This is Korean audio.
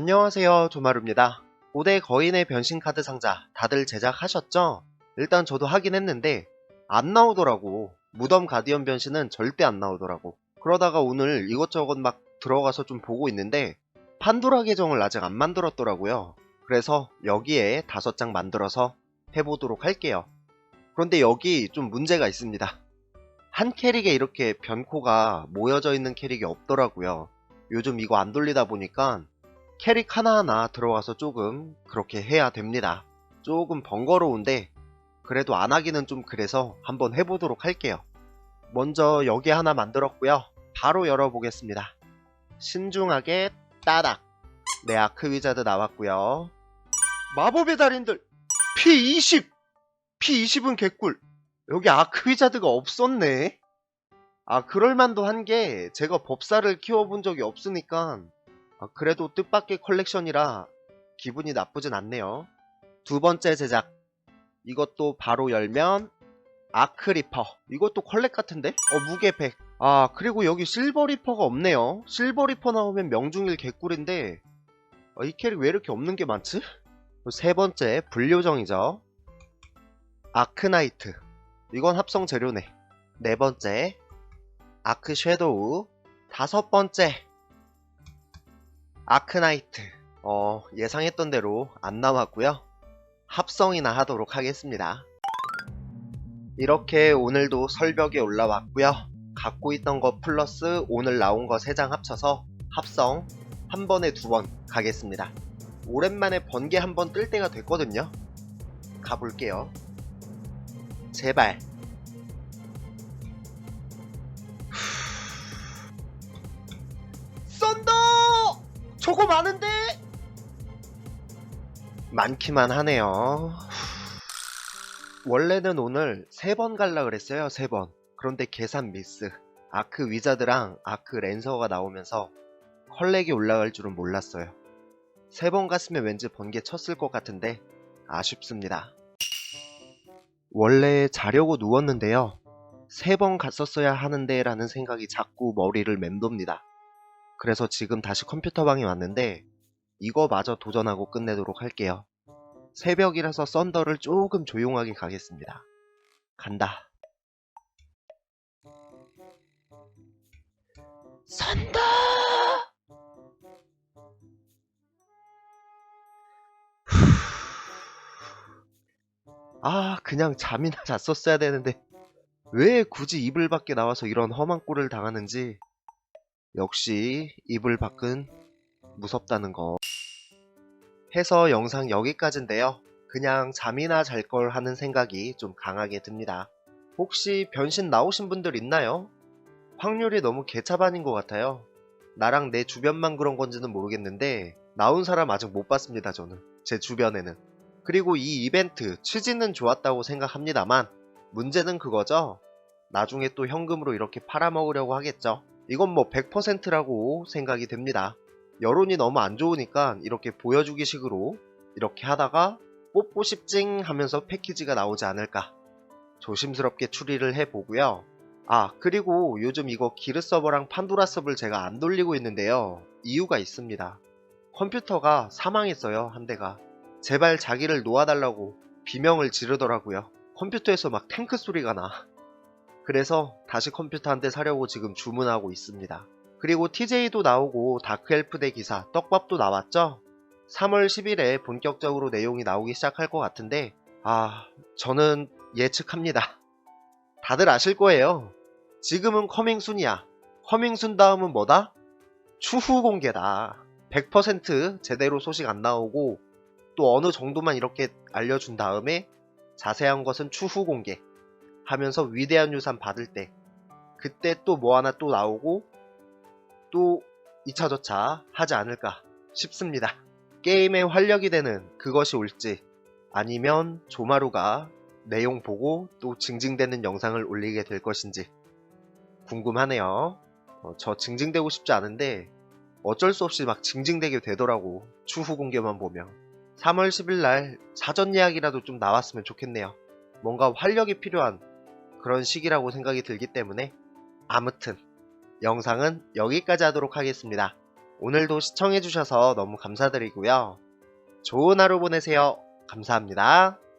안녕하세요 조마루입니다. 5대 거인의 변신 카드 상자 다들 제작하셨죠? 일단 저도 하긴 했는데 안 나오더라고. 무덤 가디언 변신은 절대 안 나오더라고. 그러다가 오늘 이것저것 막 들어가서 좀 보고 있는데 판도라 계정을 아직 안 만들었더라고요. 그래서 여기에 다섯 장 만들어서 해보도록 할게요. 그런데 여기 좀 문제가 있습니다. 한 캐릭에 이렇게 변코가 모여져 있는 캐릭이 없더라고요. 요즘 이거 안 돌리다 보니까 캐릭 하나하나 들어가서 조금 그렇게 해야 됩니다. 조금 번거로운데 그래도 안 하기는 좀 그래서 한번 해보도록 할게요. 먼저 여기 하나 만들었고요. 바로 열어보겠습니다. 신중하게 따닥. 네, 아크 위자드 나왔고요. 마법의 달인들 P20! P20은 개꿀. 여기 아크 위자드가 없었네. 아, 그럴만도 한 게 제가 법사를 키워본 적이 없으니까 아, 그래도 뜻밖의 컬렉션이라 기분이 나쁘진 않네요. 두 번째 제작. 이것도 바로 열면 아크리퍼. 이것도 컬렉 같은데? 어, 무게 100. 아, 그리고 여기 실버리퍼가 없네요. 실버리퍼 나오면 명중일 개꿀인데 어, 이 캐릭 왜 이렇게 없는 게 많지? 세 번째 불요정이죠. 아크나이트. 이건 합성 재료네. 네 번째 아크 섀도우. 다섯 번째 아크나이트. 어, 예상했던 대로 안 나왔고요. 합성이나 하도록 하겠습니다. 이렇게 오늘도 설벽에 올라왔고요. 갖고 있던 거 플러스 오늘 나온 거 3장 합쳐서 합성 한 번에 두 번 가겠습니다. 오랜만에 번개 한 번 뜰 때가 됐거든요. 가볼게요. 제발. 저거 많은데? 많기만 하네요. 원래는 오늘 세 번 갈라 그랬어요, 세 번. 그런데 계산 미스. 아크 위자드랑 아크 랜서가 나오면서 컬렉이 올라갈 줄은 몰랐어요. 세 번 갔으면 왠지 번개 쳤을 것 같은데 아쉽습니다. 원래 자려고 누웠는데요. 세 번 갔었어야 하는데 라는 생각이 자꾸 머리를 맴돕니다. 그래서 지금 다시 컴퓨터방에 왔는데 이거마저 도전하고 끝내도록 할게요. 새벽이라서 썬더를 조금 조용하게 가겠습니다. 간다. 썬더! 아, 그냥 잠이나 잤었어야 되는데 왜 굳이 이불 밖에 나와서 이런 험한 꼴을 당하는지 역시 이불 밖은 무섭다는 거. 해서 영상 여기까지인데요. 그냥 잠이나 잘 걸 하는 생각이 좀 강하게 듭니다. 혹시 변신 나오신 분들 있나요? 확률이 너무 개차반인 것 같아요. 나랑 내 주변만 그런 건지는 모르겠는데 나온 사람 아직 못 봤습니다 저는 제 주변에는 그리고 이 이벤트 취지는 좋았다고 생각합니다만 문제는 그거죠 나중에 또 현금으로 이렇게 팔아먹으려고 하겠죠 이건 뭐 100%라고 생각이 됩니다. 여론이 너무 안 좋으니까 이렇게 보여주기 식으로 이렇게 하다가 뽑고 싶징 하면서 패키지가 나오지 않을까. 조심스럽게 추리를 해보고요. 아 그리고 요즘 이거 기르 서버랑 판도라 서버를 제가 안 돌리고 있는데요. 이유가 있습니다. 컴퓨터가 사망했어요 한 대가. 제발 자기를 놓아달라고 비명을 지르더라고요. 컴퓨터에서 막 탱크 소리가 나 그래서 다시 컴퓨터 한 대 사려고 지금 주문하고 있습니다 그리고 TJ도 나오고 다크엘프대 기사 떡밥도 나왔죠 3월 10일에 본격적으로 내용이 나오기 시작할 것 같은데 아 저는 예측합니다 다들 아실 거예요 지금은 커밍순이야. 커밍순 다음은 뭐다? 추후 공개다. 100% 제대로 소식 안 나오고 또 어느 정도만 이렇게 알려준 다음에 자세한 것은 추후 공개 하면서 위대한 유산 받을 때 그때 또 뭐 하나 또 나오고 또 2차저차 하지 않을까 싶습니다. 게임의 활력이 되는 그것이 올지 아니면 조마루가 내용 보고 또 징징대는 영상을 올리게 될 것인지 궁금하네요. 어, 저 징징대고 싶지 않은데 어쩔 수 없이 막 징징대게 되더라고. 추후 공개만 보면. 3월 10일 날 사전 예약이라도 좀 나왔으면 좋겠네요. 뭔가 활력이 필요한 그런 시기라고 생각이 들기 때문에 아무튼 영상은 여기까지 하도록 하겠습니다. 오늘도 시청해주셔서 너무 감사드리고요. 좋은 하루 보내세요. 감사합니다.